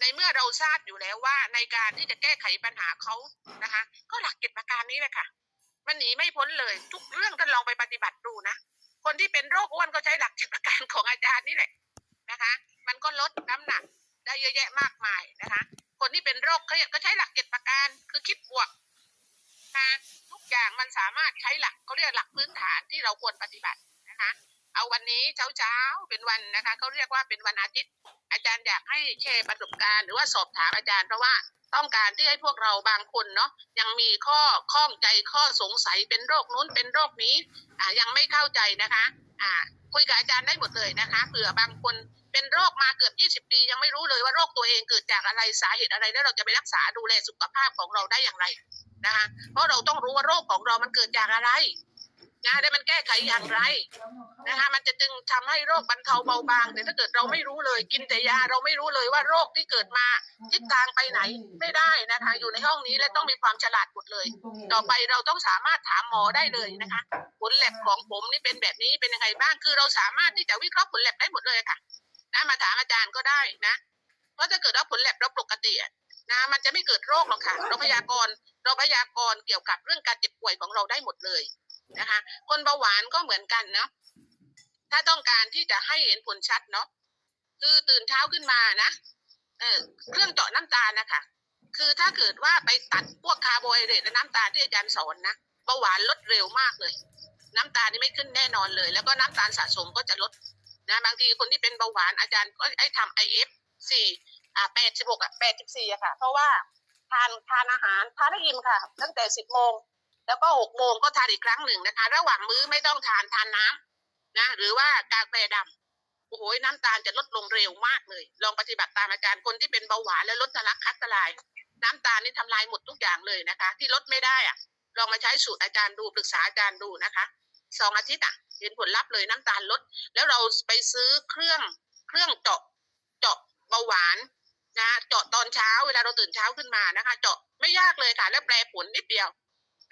ในเมื่อเราทราบอยู่แล้วว่า ในการที่จะแก้ไขปัญหาเขานะคะ ก็หลักเจ็ดประการนี้แหละค่ะ มันหนีไม่พ้นเลย ทุกเรื่องท่านลองไปปฏิบัติดูนะคนที่เป็นโรคอ้วนก็ใช้หลักเจ็ดประการของอาจารย์นี่แหละนะคะ มันก็ลดน้ำหนักได้เยอะแยะมากมายนะคะ คนที่เป็นโรคเครียดก็ใช้หลักเจ็ดประการคือคิดบวกนะทุกอย่างมันสามารถใช้หลักเขาเรียกหลักพื้นฐานที่เราควรปฏิบัตินะคะ เอาวันนี้เช้าเช้าๆเป็นวันนะคะเขาเรียกว่าเป็นวันอาทิตย์ อาจารย์อยากให้แชร์ประสบการณ์หรือว่าสอบถามอาจารย์เพราะว่าต้องการที่ให้พวกเราบางคนเนาะยังมีข้อข้องใจข้อสงสัยเป็นโรคนู้นเป็นโรคนี้อ่ายังไม่เข้าใจนะคะอ่าคุยกับอาจารย์ได้หมดเลยนะคะเผื่อบางคนเป็นโรคมาเกือบ 20 ปี ยังไม่รู้เลยว่าโรคตัวเองเกิดจากอะไรสาเหตุอะไรแล้วเราจะไปรักษาดูแลสุขภาพของเราได้อย่างไรนะคะเพราะเราต้องรู้ว่าโรคของเรามันเกิดจากอะไร นะและมันแก้ไขอย่างไรนะคะมันจะจึงทำให้โรคบรรเทาเบาบาง แต่ถ้าเกิดเราไม่รู้เลยกินแต่ยาเราไม่รู้เลยว่าโรคที่เกิดมาทิศทางไปไหนไม่ได้นะคะอยู่ในห้องนี้และต้องมีความฉลาดหมดเลย ต่อไปเราต้องสามารถถามหมอได้เลยนะคะผลแลบของผมนี่เป็นแบบนี้เป็นยังไงบ้างคือเราสามารถที่จะวิเคราะห์ผลแลบได้หมดเลยค่ะนะมาถามอาจารย์ก็ได้นะเพราะถ้าเกิดว่าผลแลบเราปกตินะมันจะไม่เกิดโรคหรอกค่ะ เราพยากรณ์เราพยากรณ์เกี่ยวกับเรื่องการเจ็บป่วยของเราได้หมดเลย นะคะ คนเบาหวานก็เหมือนกันเนาะถ้าต้องการที่จะให้เห็นผลชัดเนาะคือตื่นเช้าขึ้นมานะเออเครื่องเจาะน้ำตาลนะคะ คือถ้าเกิดว่าไปตัดพวกคาร์โบไฮเดรตและน้ำตาลที่อาจารย์สอนนะเบาหวานลดเร็วมากเลย น้ำตาลนี่ไม่ขึ้นแน่นอนเลย แล้วก็น้ำตาลสะสมก็จะลดนะบางทีคนที่เป็นเบาหวานอาจารย์ก็ให้ทำไอเอฟสี่อ่าแปดสิบหกอะแปดสิบสี่อะค่ะ เพราะว่าทานทานอาหารทานได้อิ่มค่ะ ตั้งแต่สิบโมง แล้วก็หกโมงก็ทานอีกครั้งหนึ่งนะคะ ระหว่างมื้อไม่ต้องทานทานน้ำนะ หรือว่ากาแฟดำโอ้โหน้ำตาลจะลดลงเร็วมากเลย ลองปฏิบัติตามอาจารย์คนที่เป็นเบาหวานและลดทะลักคัดลาย น้ำตาลนี่ทำลายหมดทุกอย่างเลยนะคะ ที่ลดไม่ได้อะลองมาใช้สูตรอาจารย์ดูปรึกษาอาจารย์ดูนะคะสองอาทิตย์อะเห็นผลลัพธ์เลยน้ำตาลลด แล้วเราไปซื้อเครื่องเครื่องเจาะเจาะเบาหวานนะเจาะตอนเช้าเวลาเราตื่นเช้าขึ้นมานะคะ เจาะไม่ยากเลยค่ะ และแปลผลนิดเดียว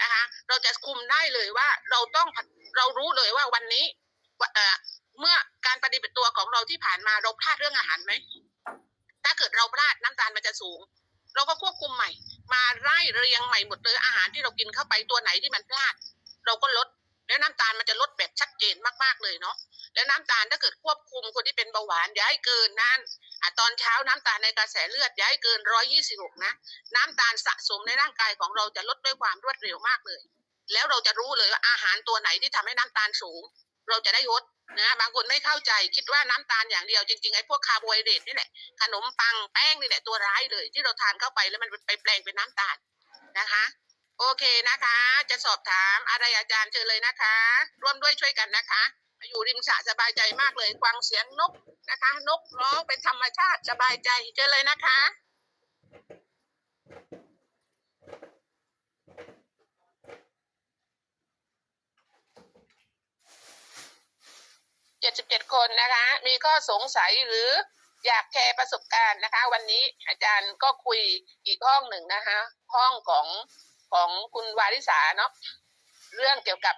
นะคะ เราจะคุมได้เลยว่าเราต้องเรารู้เลยว่าวันนี้เอ่อเมื่อการปฏิบัติตัวของเราที่ผ่านมาเราพลาดเรื่องอาหารไหมถ้าเกิดเราพลาดน้ำตาลมันจะสูง เราก็ควบคุมใหม่ มาไล่เรียงใหม่หมดเลยอาหารที่เรากินเข้าไปตัวไหนที่มันพลาด เราก็ลดแล้วน้ำตาลมันจะลดแบบชัดเจนมากๆเลยเนาะแล้วน้ำตาลถ้าเกิดควบคุมคนที่เป็นเบาหวานอย่าให้เกินนั่น ตอนเช้าน้ำตาลในกระแสเลือดย่าให้เกินร้อยยี่สิบหกนะ น้ำตาลสะสมในร่างกายของเราจะลดด้วยความรวดเร็วมากเลย แล้วเราจะรู้เลยว่าอาหารตัวไหนที่ทำให้น้ำตาลสูง เราจะได้ลดนะบางคนไม่เข้าใจคิดว่าน้ำตาลอย่างเดียวจริงๆไอ้พวกคาร์โบไฮเดรตนี่แหละขนมปังแป้งนี่แหละตัวร้ายเลย ที่เราทานเข้าไปแล้วมันไปแปลงเป็นน้ำตาลนะคะ โอเคนะคะ จะสอบถามอะไรอาจารย์เชิญเลยนะคะ ร่วมด้วยช่วยกันนะคะ อยู่ริมสระสบายใจมากเลยฟังเสียงนกนะคะ นกร้องเป็นธรรมชาติสบายใจเชิญเลยนะคะเจ็ดสิบเจ็ดคนนะคะ มีข้อสงสัยหรืออยากแชร์ประสบการณ์นะคะ วันนี้อาจารย์ก็คุยอีกห้องหนึ่งนะคะ ห้องของของคุณวาริสาเนาะเรื่องเกี่ยวกับ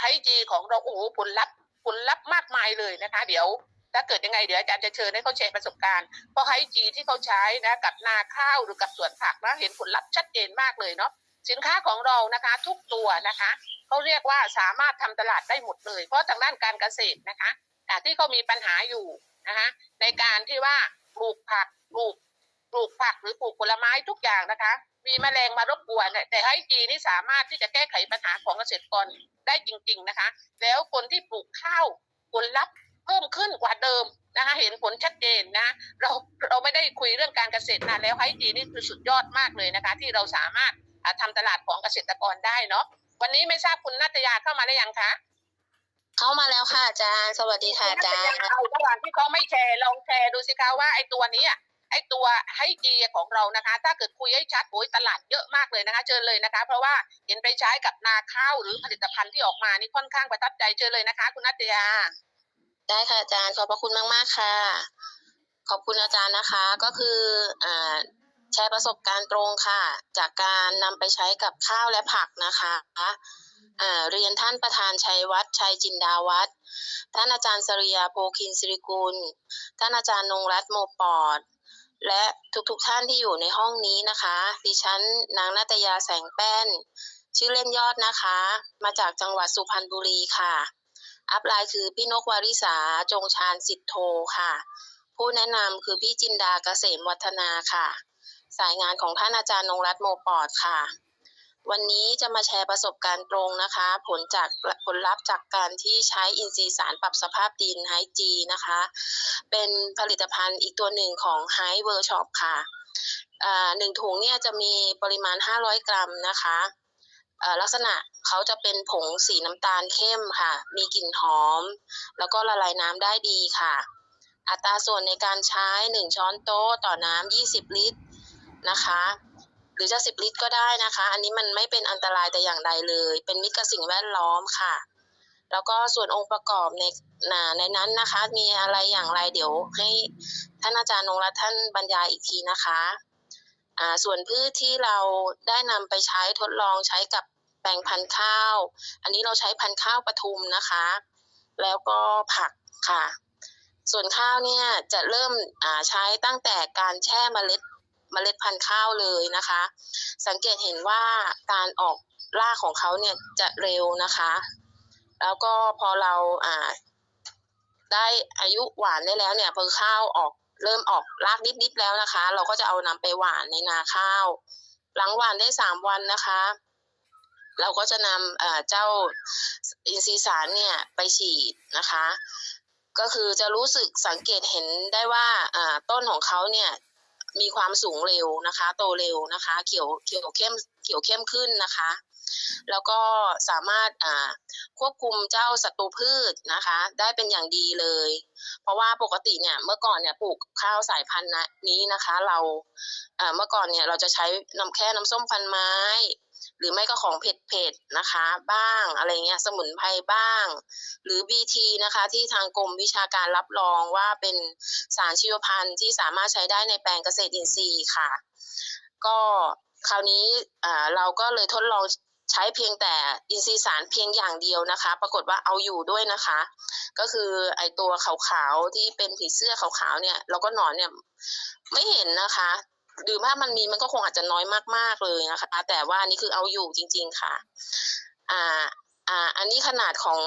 ไฮจีของเราโอ้โหผลลัพธ์ผลลัพธ์มากมายเลยนะคะ เดี๋ยวถ้าเกิดยังไงเดี๋ยวอาจารย์จะเชิญให้เขาแชร์ประสบการณ์ เพราะไฮจีที่เขาใช้นะกับนาข้าวหรือกับสวนผักนะเห็นผลลัพธ์ชัดเจนมากเลยเนาะสินค้าของเรานะคะ ทุกตัวนะคะเขาเรียกว่าสามารถทำตลาดได้หมดเลย เพราะทางด้านการเกษตรนะคะอ่ที่เขามีปัญหาอยู่นะคะในการที่ว่าปลูกผักปลูกปลูกผักหรือปลูกผลไม้ทุกอย่างนะคะ มีแมลงมารบกวนแต่ไอจีนี่สามารถที่จะแก้ไขปัญหาของเกษตรกร ได้จริง ๆนะคะ แล้วคนที่ปลูกข้าวผลลัพธ์เพิ่มขึ้นกว่าเดิมนะคะเห็นผลชัดเจนนะเราเราไม่ได้คุยเรื่องการเกษตรนานแล้วไอจีนี่คือสุดยอดมากเลยนะคะ ที่เราสามารถอ่าทำตลาดของเกษตรกรได้เนาะวันนี้ไม่ทราบคุณนัตยาเข้ามาได้ยังคะเข้ามาแล้วค่ะอาจารย์สวัสดีค่ะอาจารย์เอาระหว่างที่เขาไม่แชร์ลองแชร์ดูสิคะว่าไอ้ตัวนี้อะ ไอ้ตัวให้จีของเรานะคะ ถ้าเกิดคุยให้ชัดโอ้ยตลาดเยอะมากเลยนะคะเชิญเลยนะคะ เพราะว่าเห็นไปใช้กับนาข้าวหรือผลิตภัณฑ์ที่ออกมานี่ค่อนข้างประทับใจเชิญเลยนะคะ คุณนัตยาได้ค่ะอาจารย์ขอบพระคุณมาก ๆ ค่ะ ขอบคุณอาจารย์นะคะ ก็คืออ่าแชร์ประสบการณ์ตรงค่ะ จากการนำไปใช้กับข้าวและผักนะคะอ่าเรียนท่านประธานชัยวัฒน์ชัยจินดาวัฒน์ท่านอาจารย์สริยาโพคินสิริกุล ท่านอาจารย์นงรัตน์โมปอด และทุกๆทท่านที่อยู่ในห้องนี้นะคะ ดิฉันนางนาตยาแสงแป้น ชื่อเล่นยอดนะคะ มาจากจังหวัดสุพรรณบุรีค่ะ อัพไลน์คือพี่นกวาริสาจงชาญสิทธโทค่ะ ผู้แนะนำคือพี่จินดาเกษมวัฒนาค่ะ สายงานของท่านอาจารย์นงรัตน์โมปอดค่ะ วันนี้จะมาแชร์ประสบการณ์ตรงนะคะ ผลจากผลลัพธ์จากการที่ใช้อินทรีย์สารปรับสภาพดินไฮจีนะคะ เป็นผลิตภัณฑ์อีกตัวหนึ่งของไฮเวอร์ช็อปค่ะอ่าหนึ่งถุงเนี่ยจะมีปริมาณ 500 กรัมนะคะอ่อลักษณะเขาจะเป็นผงสีน้ำตาลเข้มค่ะ มีกลิ่นหอม แล้วก็ละลายน้ำได้ดีค่ะ อัตราส่วนในการใช้ 1 ช้อนโต๊ะต่อน้ำ20 ลิตรนะคะ หรือจะ10ลิตรก็ได้นะคะ อันนี้มันไม่เป็นอันตรายแต่อย่างใดเลย เป็นมิตรกับสิ่งแวดล้อมค่ะ แล้วก็ส่วนองค์ประกอบในนาในนั้นนะคะ มีอะไรอย่างไรเดี๋ยวให้ท่านอาจารย์นงรัตน์ท่านบรรยายอีกทีนะคะอ่าส่วนพืชที่เราได้นำไปใช้ทดลองใช้กับแปลงพันธุ์ข้าว อันนี้เราใช้พันธุ์ข้าวปทุมนะคะ แล้วก็ผักค่ะ ส่วนข้าวเนี่ยจะเริ่มใช้ตั้งแต่การแช่เมล็ด เมล็ดพันธุ์ข้าวเลยนะคะ สังเกตเห็นว่าการออกรากของเขาเนี่ยจะเร็วนะคะ แล้วก็พอเราอ่าได้อายุหวานได้แล้วเนี่ยพอข้าวออกเริ่มออกรากนิดๆแล้วนะคะ เราก็จะเอานำไปหวานในนาข้าว หลังหวานได้สามวันนะคะ เราก็จะนำเอ่อเจ้าอินทรีสารเนี่ยไปฉีดนะคะ ก็คือจะรู้สึกสังเกตเห็นได้ว่าอ่าต้นของเขาเนี่ย มีความสูงเร็วนะคะ โตเร็วนะคะ เขียวเขียวเข้มเขียวเข้มขึ้นนะคะ แล้วก็สามารถอ่าควบคุมเจ้าศัตรูพืชนะคะ ได้เป็นอย่างดีเลย เพราะว่าปกติเนี่ยเมื่อก่อนเนี่ยปลูกข้าวสายพันธุ์นี้นะคะ เราอ่าเมื่อก่อนเนี่ยเราจะใช้น้ำแค่น้ำส้มพันไม้ หรือไม่ก็ของเผ็ดๆนะคะ บ้างอะไรเงี้ยสมุนไพรบ้าง หรือ BT นะคะที่ทางกรมวิชาการรับรองว่าเป็นสารชีวพันธุ์ที่สามารถใช้ได้ในแปลงเกษตรอินทรีย์ค่ะ ก็คราวนี้อ่าเราก็เลยทดลองใช้เพียงแต่อินทรีย์สารเพียงอย่างเดียวนะคะ ปรากฏว่าเอาอยู่ด้วยนะคะ ก็คือไอตัวขาวๆที่เป็นผีเสื้อขาวๆเนี่ยแล้วก็หนอนเนี่ยไม่เห็นนะคะ หรือว่ามันมีมันก็คงอาจจะน้อยมากๆเลยนะคะ แต่ว่านนี้คือเอาอยู่จริง ๆค่ะ อ่า อ่า อันนี้ขนาดของ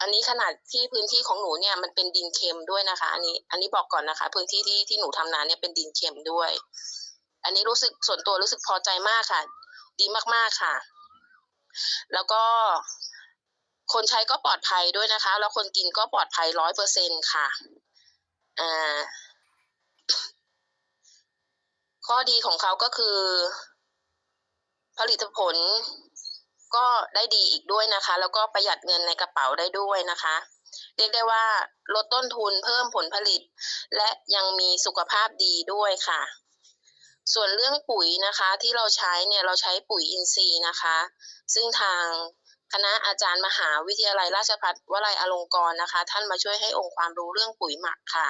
อันนี้ขนาดที่พื้นที่ของหนูเนี่ยมันเป็นดินเค็มด้วยนะคะ อันนี้ อันนี้บอกก่อนนะคะ พื้นที่ที่ที่หนูทำนาเนี่ยเป็นดินเค็มด้วย อันนี้รู้สึกส่วนตัวรู้สึกพอใจมากค่ะ ดีมากๆค่ะ แล้วก็คนใช้ก็ปลอดภัยด้วยนะคะ แล้วคนกินก็ปลอดภัยร้อยเปอร์เซ็นค่ะอ่า ข้อดีของเขาก็คือ ผลิตผลก็ได้ดีอีกด้วยนะคะ แล้วก็ประหยัดเงินในกระเป๋าได้ด้วยนะคะ เรียกได้ว่าลดต้นทุนเพิ่มผลผลิต และยังมีสุขภาพดีด้วยค่ะ ส่วนเรื่องปุ๋ยนะคะที่เราใช้เนี่ยเราใช้ปุ๋ยอินทรีย์นะคะ ซึ่งทางคณะอาจารย์มหาวิทยาลัยราชภัฏวลัยอลงกรณ์นะคะ ท่านมาช่วยให้องค์ความรู้เรื่องปุ๋ยหมักค่ะ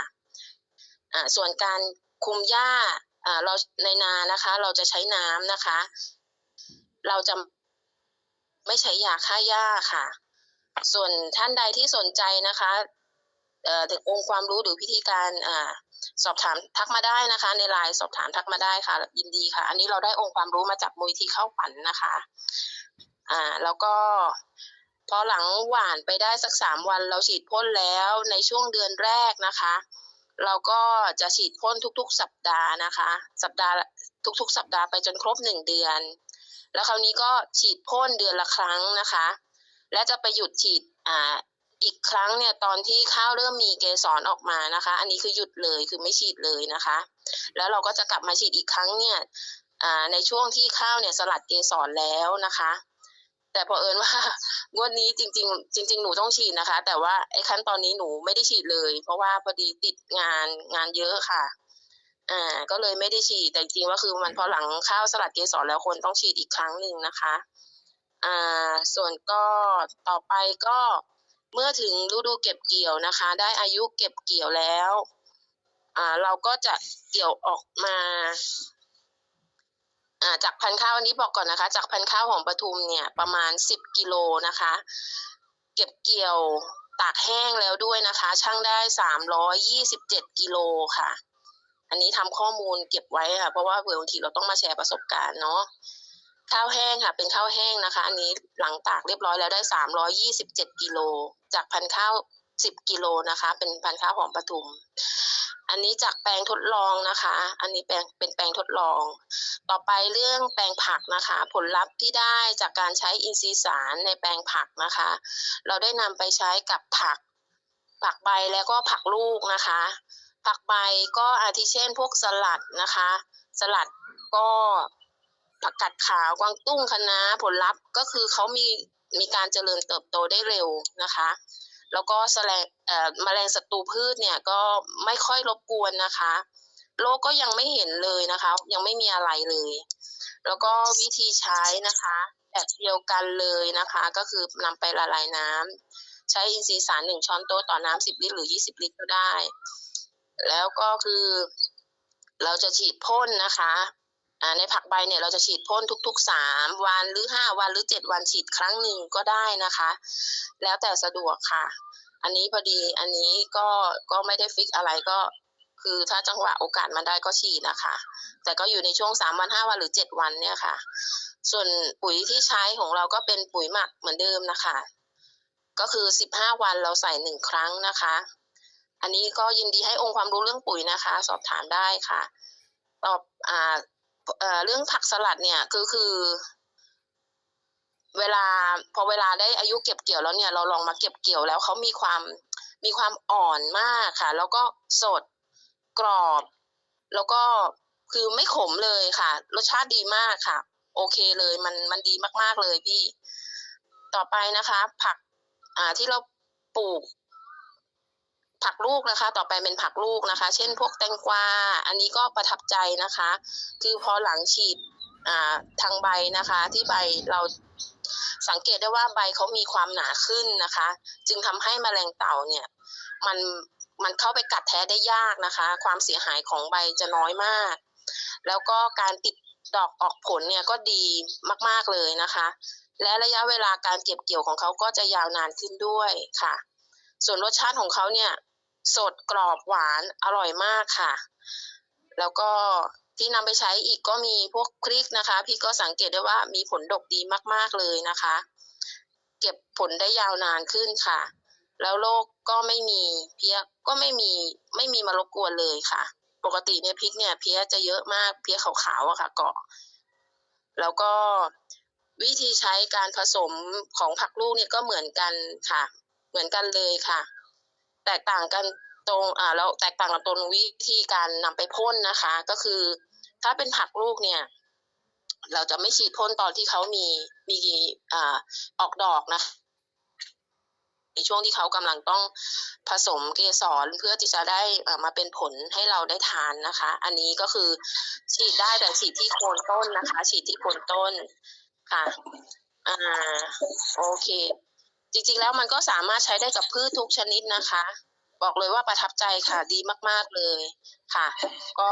อ่าส่วนการคุมหญ้า เราในนานะคะ เราจะใช้น้ำนะคะ เราจะไม่ใช้ยาฆ่าหญ้าค่ะ ส่วนท่านใดที่สนใจนะคะถึงองค์ความรู้หรือพิธีการอสอบถามทักมาได้นะคะ ในไลน์สอบถามทักมาได้ค่ะ ยินดีค่ะ อันนี้เราได้องค์ความรู้มาจากมูลที่เข้าฝันนะคะ อ่า แล้วก็พอหลังหวานไปได้สักสามวันเราฉีดพ่นแล้วในช่วงเดือนแรกนะคะ เราก็จะฉีดพ่นทุกๆ สัปดาห์นะคะ สัปดาห์ทุกๆ สัปดาห์ไปจนครบหนึ่งเดือน แล้วคราวนี้ก็ฉีดพ่นเดือนละครั้งนะคะ และจะไปหยุดฉีดอ่าอีกครั้งเนี่ยตอนที่ข้าวเริ่มมีเกสรออกมานะคะ อันนี้คือหยุดเลยคือไม่ฉีดเลยนะคะ แล้วเราก็จะกลับมาฉีดอีกครั้งเนี่ยอ่าในช่วงที่ข้าวเนี่ยสลัดเกสรแล้วนะคะ แต่พอเอิญว่างวดนี้จริง ๆ จริง ๆ หนูต้องฉีดนะคะ แต่ว่าไอ้ขั้นตอนนี้หนูไม่ได้ฉีดเลย เพราะว่าพอดีติดงานงานเยอะค่ะ อ่า ก็เลยไม่ได้ฉีดแต่จริงว่าคือมันพอหลังข้าวสลัดเกสรแล้วคนต้องฉีดอีกครั้งหนึ่งนะคะ อ่า ส่วนก็ต่อไปก็เมื่อถึงฤดูเก็บเกี่ยวนะคะ ได้อายุเก็บเกี่ยวแล้ว อ่า เราก็จะเกี่ยวออกมา จากพันข้าวอันนี้บอกก่อนนะคะ จากพันข้าวหอมปทุมเนี่ยประมาณสิบกิโลนะคะ เก็บเกี่ยวตากแห้งแล้วด้วยนะคะ ช่างได้สามร้อยยี่สิบเจ็ดกิโลค่ะ อันนี้ทำข้อมูลเก็บไว้ค่ะ เพราะว่าเผื่อบางทีเราต้องมาแชร์ประสบการณ์เนาะข้าวแห้งค่ะ เป็นข้าวแห้งนะคะ อันนี้หลังตากเรียบร้อยแล้วได้สามร้อยี่สิบเจ็ดกิโล จากพันข้าวสิบกิโลนะคะ เป็นพันข้าวหอมปทุม อันนี้จากแปลงทดลองนะคะ อันนี้แปลงเป็นแปลงทดลอง ต่อไปเรื่องแปลงผักนะคะ ผลลัพธ์ที่ได้จากการใช้อินทรีย์สารในแปลงผักนะคะ เราได้นำไปใช้กับผัก ผักใบแล้วก็ผักลูกนะคะ ผักใบก็อาทิเช่น พวกสลัดนะคะ สลัดก็ผักกัดขาวกวางตุ้งคะน้าผลลัพธ์ก็คือเขามีมีการเจริญเติบโตได้เร็วนะคะ แล้วก็แสลงแมลงศัตรูพืชเนี่ยก็ไม่ค่อยรบกวนนะคะโรคก็ยังไม่เห็นเลยนะคะ ยังไม่มีอะไรเลย แล้วก็วิธีใช้นะคะแบบเดียวกันเลยนะคะ ก็คือนำไปละลายน้ำใช้อินทรีย์สารหนึ่งช้อนโต๊ะต่อน้ำสิบลิตรหรือยี่สิบลิตรก็ได้ แล้วก็คือเราจะฉีดพ่นนะคะ ในผักใบเนี่ยเราจะฉีดพ่นทุกๆสามวันหรือห้าวันหรือเจ็ดวันฉีดครั้งหนึ่งก็ได้นะคะ แล้วแต่สะดวกค่ะ อันนี้พอดีอันนี้ก็ก็ไม่ได้ฟิกอะไรก็คือถ้าจังหวะโอกาสมันได้ก็ฉีดนะคะ แต่ก็อยู่ในช่วงสามวันห้าวันหรือเจ็ดวันเนี่ยค่ะ ส่วนปุ๋ยที่ใช้ของเราก็เป็นปุ๋ยหมักเหมือนเดิมนะคะ ก็คือสิบห้าวันเราใส่หนึ่งครั้งนะคะ อันนี้ก็ยินดีให้องค์ความรู้เรื่องปุ๋ยนะคะ สอบถามได้ค่ะ ตอบอ่า เอ่อเรื่องผักสลัดเนี่ยคือคือ เวลาพอเวลาได้อายุเก็บเกี่ยวแล้วเนี่ย เราลองมาเก็บเกี่ยวแล้วเขามีความมีความอ่อนมากค่ะ แล้วก็สดกรอบ แล้วก็คือไม่ขมเลยค่ะ รสชาติดีมากค่ะ โอเคเลยมันมันดีมากๆเลยพี่ ต่อไปนะคะ ผักอ่าที่เราปลูก ผักลูกนะคะ ต่อไปเป็นผักลูกนะคะ เช่นพวกแตงกวา อันนี้ก็ประทับใจนะคะ คือพอหลังฉีดทางใบนะคะ ที่ใบเราสังเกตได้ว่าใบเขามีความหนาขึ้นนะคะ จึงทำให้แมลงเต่าเนี่ยมันมันเข้าไปกัดแท้ได้ยากนะคะ ความเสียหายของใบจะน้อยมาก แล้วก็การติดดอกออกผลเนี่ยก็ดีมากๆเลยนะคะ และระยะเวลาการเก็บเกี่ยวของเขาก็จะยาวนานขึ้นด้วยค่ะ ส่วนรสชาติของเขาเนี่ย สดกรอบหวานอร่อยมากค่ะ แล้วก็ที่นำไปใช้อีกก็มีพวกพริกนะคะพี่ก็สังเกตได้ว่ามีผลดกดีมากๆเลยนะคะ เก็บผลได้ยาวนานขึ้นค่ะ แล้วโรคก็ไม่มีเพี้ยก็ไม่มีไม่มีมารบกวนเลยค่ะ ปกติเนี่ยพริกเนี่ยเพี้ยจะเยอะมากเพี้ยขาวๆอะค่ะเกาะ แล้วก็วิธีใช้การผสมของผักลูกเนี่ยก็เหมือนกันค่ะ เหมือนกันเลยค่ะ แตกต่างกันตรงอ่าแล้วแตกต่างกันตรงวิธีการนำไปพ่นนะคะ ก็คือ ถ้าเป็นผักลูกเนี่ย เราจะไม่ฉีดพ่นตอนที่เขามีมีอ่าออกดอกนะในช่วงที่เขากำลังต้องผสมเกสรเพื่อที่จะได้อ่อมาเป็นผลให้เราได้ทานนะคะ อันนี้ก็คือฉีดได้แต่ฉีดที่โคนต้นนะคะ ฉีดที่โคนต้นค่ะ อ่า โอเค จริงๆแล้วมันก็สามารถใช้ได้กับพืชทุกชนิดนะคะ บอกเลยว่าประทับใจค่ะดีมาก ๆเลยค่ะ ก็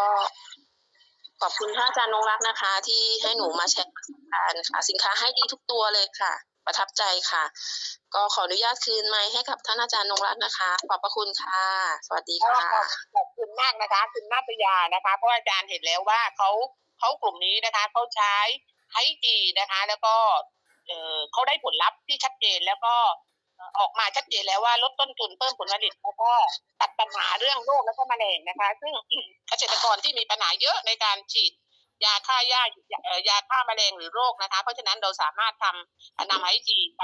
ขอบคุณท่านอาจารย์นงรักนะคะ ที่ให้หนูมาแชร์ประสบการณ์ค่ะ สินค้าให้ดีทุกตัวเลยค่ะ ประทับใจค่ะ ก็ขออนุญาตคืนไมค์ให้กับท่านอาจารย์นงรักนะคะ ขอบพระคุณค่ะ สวัสดีค่ะขอบคุณมากนะคะคุณนาตยานะคะ เพราะอาจารย์เห็นแล้วว่าเขาเขากลุ่มนี้นะคะเขาใช้ไฮจีนะคะ แล้วก็ เออเขาได้ผลลัพธ์ที่ชัดเจนแล้วก็ออกมาชัดเจนแล้วว่าลดต้นทุนเพิ่มผลผลิตแล้วก็ตัดปัญหาเรื่องโรคแล้วก็แมลงนะคะ ซึ่งเกษตรกรที่มีปัญหาเยอะในการฉีดยาฆ่าหญ้ายาฆ่าแมลงหรือโรคนะคะ เพราะฉะนั้นเราสามารถทำนำไฮจีไป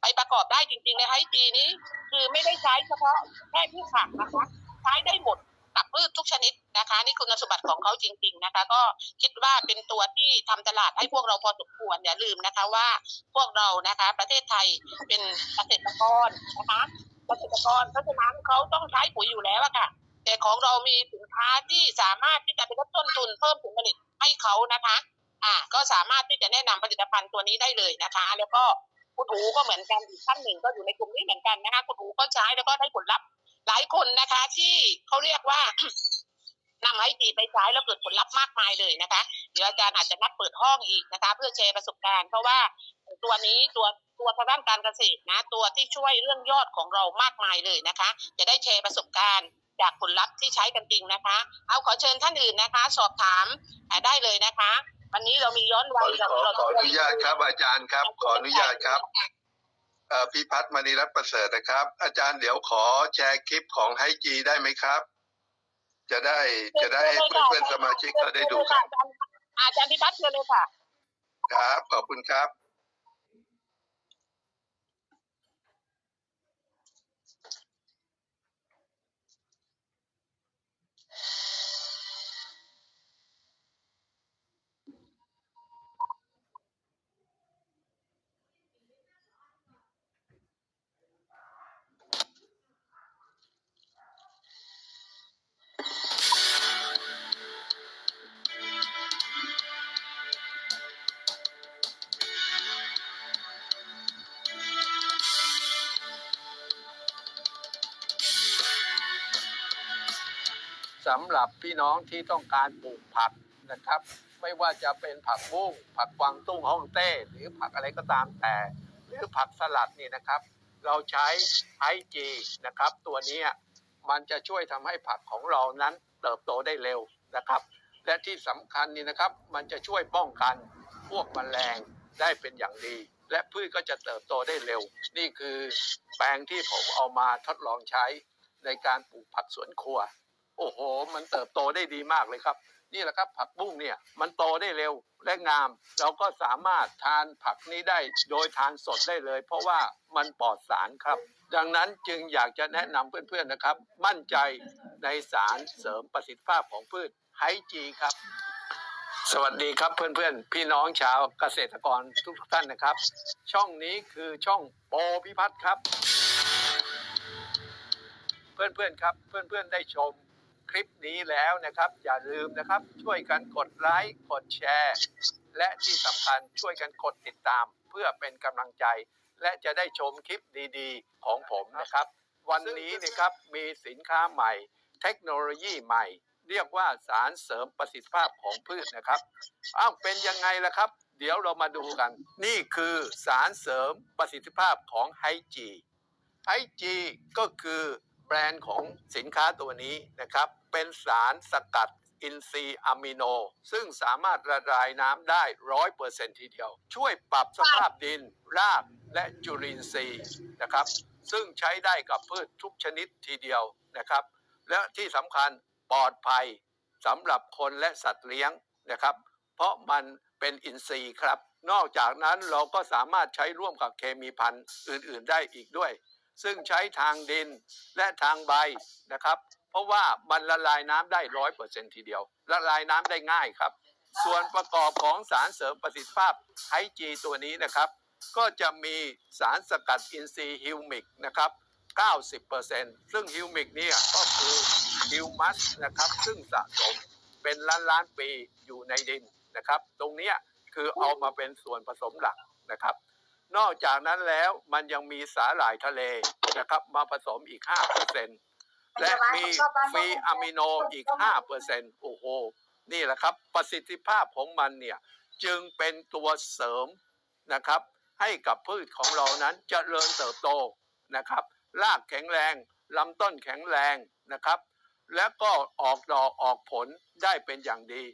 ไปประกอบได้จริงๆในไฮจีนี้ คือไม่ได้ใช้เฉพาะแค่พืชผักนะคะ ใช้ได้หมด กับพืชทุกชนิดนะคะ นี่คุณสมบัติของเขาจริง ๆนะคะ ก็คิดว่าเป็นตัวที่ทำตลาดให้พวกเราพอสมควรอย่าลืมนะคะว่าพวกเรานะคะ ประเทศไทยเป็นเกษตรกรนะคะเกษตรกรเพราะฉะนั้นเขาต้องใช้ปุ๋ยอยู่แล้วอะค่ะ แต่ของเรามีสินค้าที่สามารถที่จะไปลดต้นทุนเพิ่มผลผลิตให้เขานะคะ อ่าก็สามารถที่จะแนะนำผลิตภัณฑ์ตัวนี้ได้เลยนะคะ แล้วก็คุณอูก็เหมือนกันอีกท่านหนึ่งก็อยู่ในกลุ่มนี้เหมือนกันนะคะคุณอูก็ใช้แล้วก็ได้ผลลัพธ์ หลายคนนะคะที่เขาเรียกว่านำไอจีไปใช้แล้วเกิดผลลัพธ์มากมายเลยนะคะ เดี๋ยวอาจารย์อาจจะนัดเปิดห้องอีกนะคะ เพื่อแชร์ประสบการณ์ เพราะว่าตัวนี้ตัวตัวทางด้านการเกษตรนะ ตัวที่ช่วยเรื่องยอดของเรามากมายเลยนะคะ จะได้แชร์ประสบการณ์จากผลลัพธ์ที่ใช้กันจริงนะคะ เอาขอเชิญท่านอื่นนะคะ สอบถามได้เลยนะคะ วันนี้เรามีย้อนวัอยขอขออนุญาตครับอาจารย์ครับ ขออนุญาตครับ พิพัฒน์มณีรัตน์ประเสริฐนะครับ อาจารย์เดี๋ยวขอแชร์คลิปของไฮจีได้ไหมครับ จะได้จะได้ให้เพื่อนๆสมาชิกก็ได้ดูครับอาจารย์พิพัฒน์เชิญเลยค่ะ ครับ ขอบคุณครับ สำหรับพี่น้องที่ต้องการปลูกผักนะครับ ไม่ว่าจะเป็นผักบุ้งผักกวางตุ้งฮ่องเต้ หรือผักอะไรก็ตามแต่ หรือผักสลัดนี่นะครับ เราใช้ไอจีนะครับ ตัวนี้มันจะช่วยทำให้ผักของเรานั้นเติบโตได้เร็วนะครับ และที่สำคัญนี่นะครับ มันจะช่วยป้องกันพวกแมลงได้เป็นอย่างดี และพืชก็จะเติบโตได้เร็ว นี่คือแปลงที่ผมเอามาทดลองใช้ในการปลูกผักสวนครัว โอ้โห มันเติบโตได้ดีมากเลยครับ นี่แหละครับผักบุ้งเนี่ยมันโตได้เร็วและงาม เราก็สามารถทานผักนี้ได้โดยทานสดได้เลย เพราะว่ามันปลอดสารครับ ดังนั้นจึงอยากจะแนะนำเพื่อนๆนะครับ มั่นใจในสารเสริมประสิทธิภาพของพืชไฮจีครับ สวัสดีครับเพื่อนๆ พี่น้องชาวเกษตรกรทุกท่านนะครับ ช่องนี้คือช่องโปพิพัฒน์ครับ เพื่อนๆครับ เพื่อนๆได้ชม คลิปนี้แล้วนะครับ อย่าลืมนะครับ ช่วยกันกดไลค์กดแชร์ และที่สำคัญช่วยกันกดติดตาม เพื่อเป็นกำลังใจ และจะได้ชมคลิปดีๆ ของผมนะครับ วันนี้นะครับมีสินค้าใหม่ เทคโนโลยีใหม่ เรียกว่าสารเสริมประสิทธิภาพของพืชนะครับอ้าวเป็นยังไงล่ะครับ เดี๋ยวเรามาดูกัน นี่คือสารเสริมประสิทธิภาพของไฮจีไฮจีก็คือ แบรนด์ของสินค้าตัวนี้นะครับ เป็นสารสกัดอินทรีย์อะมิโน ซึ่งสามารถละลายน้ำได้ร้อยเปอร์เซ็นทีเดียว ช่วยปรับสภาพดิน รากและจุลินทรีย์นะครับ ซึ่งใช้ได้กับพืชทุกชนิดทีเดียวนะครับ และที่สำคัญปลอดภัยสำหรับคนและสัตว์เลี้ยงนะครับ เพราะมันเป็นอินทรีย์ครับ นอกจากนั้นเราก็สามารถใช้ร่วมกับเคมีพันธุ์อื่น ๆ ได้อีกด้วย ซึ่งใช้ทางดินและทางใบนะครับ เพราะว่ามันละลายน้ำได้ร้อยเปอร์เซ็นทีเดียว ละลายน้ำได้ง่ายครับ ส่วนประกอบของสารเสริมประสิทธิภาพไฮจีตัวนี้นะครับ ก็จะมีสารสกัดอินทรีย์ฮิวมิกนะครับ 90%ซึ่งฮิวมิกเนี่ยก็คือฮิวมัสนะครับซึ่งสะสมเป็นล้านล้านปีอยู่ในดินนะครับ ตรงนี้คือเอามาเป็นส่วนผสมหลักนะครับ นอกจากนั้นแล้วมันยังมีสาหร่ายทะเลนะครับ มาผสมอีก 5%และมีฟรีอะมิโนอีก 5%โอ้โห นี่แหละครับ ประสิทธิภาพของมันเนี่ยจึงเป็นตัวเสริมนะครับ ให้กับพืชของเรานั้นเจริญเติบโตนะครับ รากแข็งแรงลำต้นแข็งแรงนะครับ และก็ออกดอกออกผลได้เป็นอย่างดี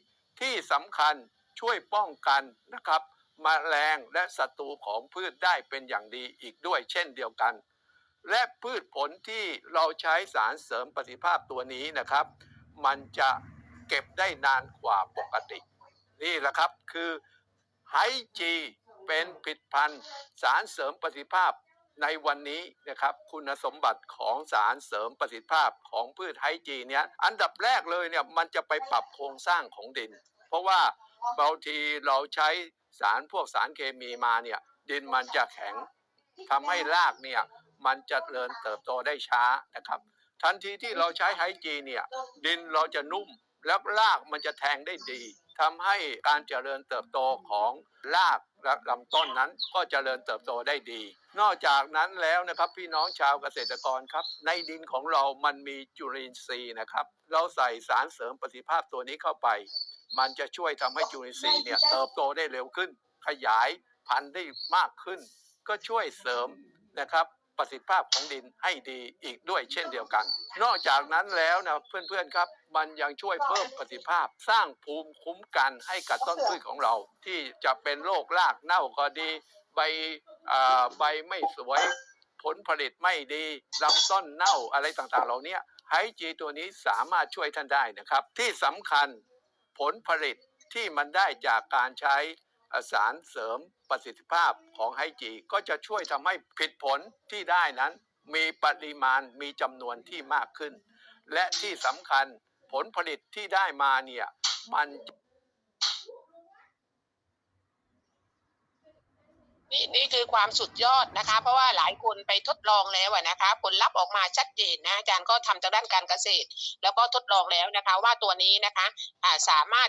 ที่สำคัญช่วยป้องกันนะครับ มแมลงและศัตรูของพืชได้เป็นอย่างดีอีกด้วยเช่นเดียวกัน และพืชผลที่เราใช้สารเสริมประสิทธิภาพตัวนี้นะครับ มันจะเก็บได้นานกว่าปกติ นี่แหละครับคือไฮจีเป็นผลิตภัณฑ์สารเสริมประสิทธิภาพในวันนี้นะครับคุณสมบัติของสารเสริมประสิทธิภาพของพืชไฮจีเนี้ยอันดับแรกเลยเนี่ยมันจะไปปรับโครงสร้างของดิน เพราะว่าบางทีเราใช้ สารพวกสารเคมีมาเนี่ยดินมันจะแข็งทำให้รากเนี่ยมันจะเจริญเติบโตได้ช้านะครับ ทันทีที่เราใช้ไฮจีเนี่ยดินเราจะนุ่มแล้วรากมันจะแทงได้ดีทำให้การเจริญเติบโตของรากและลำต้นนั้นก็เจริญเติบโตได้ดี นอกจากนั้นแล้วนะครับพี่น้องชาวเกษตรกรครับ ในดินของเรามันมีจุลินทรีย์นะครับ เราใส่สารเสริมประสิทธิภาพตัวนี้เข้าไป มันจะช่วยทำให้จุลินทรีย์เนี่ยเติบโตได้เร็วขึ้น ขยายพันธุ์ได้มากขึ้น ก็ช่วยเสริมนะครับประสิทธิภาพของดินให้ดีอีกด้วยเช่นเดียวกัน นอกจากนั้นแล้วนะเพื่อนๆครับ มันยังช่วยเพิ่มประสิทธิภาพ สร้างภูมิคุ้มกันให้กับต้นพืชของเรา ที่จะเป็นโรครากเน่าก็ดี ใบอ่าใบไม่สวย ผลผลิตไม่ดีลำต้นเน่าอะไรต่างๆ เหล่านี้ไฮจีตัวนี้สามารถช่วยท่านได้นะครับ ที่สำคัญ ผลผลิตที่มันได้จากการใช้สารเสริมประสิทธิภาพของไฮจี ก็จะช่วยทำให้ผิดผลที่ได้นั้น มีปริมาณมีจำนวนที่มากขึ้น และที่สำคัญผลผลิตที่ได้มาเนี่ยมัน นี่นี่คือความสุดยอดนะคะ เพราะว่าหลายคนไปทดลองแล้วนะคะ ผลลัพธ์ออกมาชัดเจนนะอาจารย์ก็ทำจากด้านการเกษตร แล้วก็ทดลองแล้วนะคะ ว่าตัวนี้นะคะะสามารถ